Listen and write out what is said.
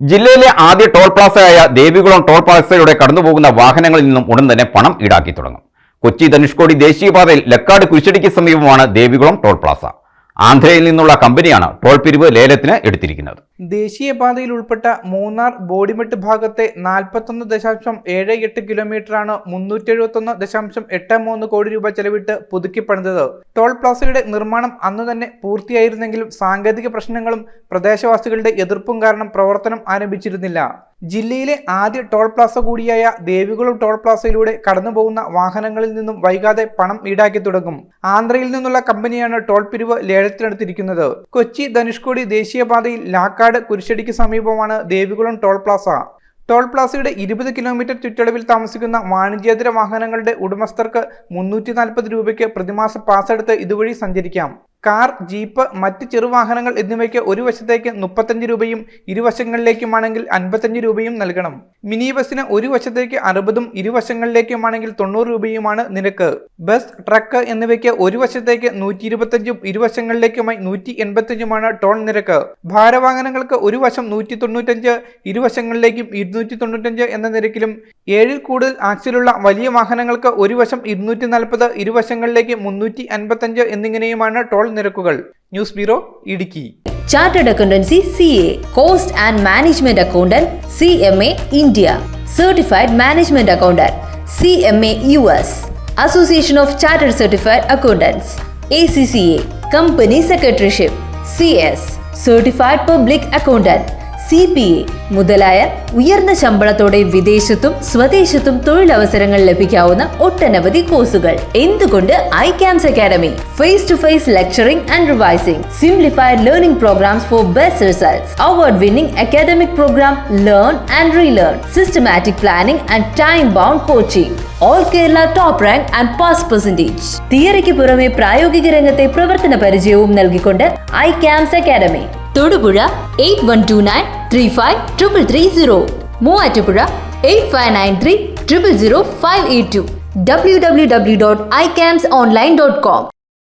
ജില്ലയിലെ ആദ്യ ടോൾ പ്ലാസയായ ദേവികുളം ടോൾ പ്ലാസയിലൂടെ കടന്നുപോകുന്ന വാഹനങ്ങളിൽ നിന്നും ഉടൻ തന്നെ പണം ഈടാക്കി തുടങ്ങും. കൊച്ചി ധനുഷ്കോടി ദേശീയപാതയിൽ ലക്കാട് കുരിശടിക്ക് സമീപമാണ് ദേവികുളം ടോൾ പ്ലാസ. ആന്ധ്രയിൽ നിന്നുള്ള കമ്പനിയാണ് ടോൾ പിരിവ് ലേലത്തിന് എടുത്തിരിക്കുന്നത്. ദേശീയപാതയിൽ ഉൾപ്പെട്ട മൂന്നാർ ബോഡിമെട്ട് ഭാഗത്തെ നാൽപ്പത്തൊന്ന് ദശാംശം ഏഴ് എട്ട് കിലോമീറ്ററാണ് മുന്നൂറ്റി എഴുപത്തൊന്ന് ദശാംശം എട്ട് മൂന്ന് കോടി രൂപ ചെലവിട്ട് പുതുക്കിപ്പണിതത്. ടോൾ പ്ലാസയുടെ നിർമ്മാണം അന്ന് തന്നെ പൂർത്തിയായിരുന്നെങ്കിലും സാങ്കേതിക പ്രശ്നങ്ങളും പ്രദേശവാസികളുടെ എതിർപ്പും കാരണം പ്രവർത്തനം ആരംഭിച്ചിരുന്നില്ല. ജില്ലയിലെ ആദ്യ ടോൾ പ്ലാസ കൂടിയായ ദേവികുളം ടോൾ പ്ലാസയിലൂടെ കടന്നുപോകുന്ന വാഹനങ്ങളിൽ നിന്നും വൈകാതെ പണം ഈടാക്കി തുടങ്ങും. ആന്ധ്രയിൽ നിന്നുള്ള കമ്പനിയാണ് ടോൾ പിരിവ് ലേലത്തിനെടുത്തിരിക്കുന്നത്. കൊച്ചി ധനുഷ്കോടി ദേശീയപാതയിൽ ലാക്കാട് കുരിശടിക്ക് സമീപമാണ് ദേവികുളം ടോൾ പ്ലാസ. ടോൾ പ്ലാസയുടെ ഇരുപത് കിലോമീറ്റർ ചുറ്റളവിൽ താമസിക്കുന്ന വാണിജ്യേതര വാഹനങ്ങളുടെ ഉടമസ്ഥർക്ക് മുന്നൂറ്റി നാൽപ്പത് രൂപയ്ക്ക് പ്രതിമാസ പാസ് എടുത്ത് ഇതുവഴി സഞ്ചരിക്കാം. കാർ ജീപ്പ് മറ്റ് ചെറുവാഹനങ്ങൾ എന്നിവയ്ക്ക് ഒരു വശത്തേക്ക് മുപ്പത്തഞ്ച് രൂപയും ഇരുവശങ്ങളിലേക്കുമാണെങ്കിൽ അൻപത്തഞ്ച് രൂപയും നൽകണം. മിനി ബസ്സിന് ഒരു വശത്തേക്ക് അറുപതും ഇരുവശങ്ങളിലേക്കുമാണെങ്കിൽ തൊണ്ണൂറ് രൂപയുമാണ് നിരക്ക്. ബസ് ട്രക്ക് എന്നിവയ്ക്ക് ഒരു വശത്തേക്ക് നൂറ്റി ഇരുപത്തഞ്ചും ഇരുവശങ്ങളിലേക്കുമായി നൂറ്റി എൺപത്തഞ്ചുമാണ് ടോൾ നിരക്ക്. ഭാരവാഹനങ്ങൾക്ക് ഒരു വശം നൂറ്റി തൊണ്ണൂറ്റഞ്ച് ഇരുവശങ്ങളിലേക്കും ഇരുന്നൂറ്റി തൊണ്ണൂറ്റഞ്ച് എന്ന നിരക്കിലും ഏഴിൽ കൂടുതൽ ആക്സിലുള്ള വലിയ വാഹനങ്ങൾക്ക് ഒരു വശം ഇരുന്നൂറ്റി നാൽപ്പത് ഇരുവശങ്ങളിലേക്ക് മുന്നൂറ്റി അൻപത്തഞ്ച് എന്നിങ്ങനെയുമാണ് ടോൾ നിരക്കുകൾ. News bureau Idukki. Chartered accountancy C A cost and management accountant C M A India certified management accountant C M A U S association of chartered certified accountants A C C A company secretaryship C S certified public accountant Public P A മുതലായ ഉയർന്ന ശമ്പളത്തോടെ വിദേശത്തും സ്വദേശത്തും തൊഴിലവസരങ്ങൾ ലഭിക്കാവുന്ന ഒട്ടനവധി കോഴ്സുകൾ. എന്തുകൊണ്ട് iCAMS academy? Face to face lecturing and revising simplified learning programmes for best results award winning academic programme learn and relearn systematic planning and time bound coaching all Kerala top rank and pass percentage തിയറിക്ക് പുറമെ പ്രായോഗിക രംഗത്തെ പ്രവർത്തന പരിചയവും നൽകിക്കൊണ്ട് iCAMS academy Thodupuzha eight one two nine three five triple three zero Muvattupuzha eight five nine three triple zero five eight two W W W dot iCAMS online dot com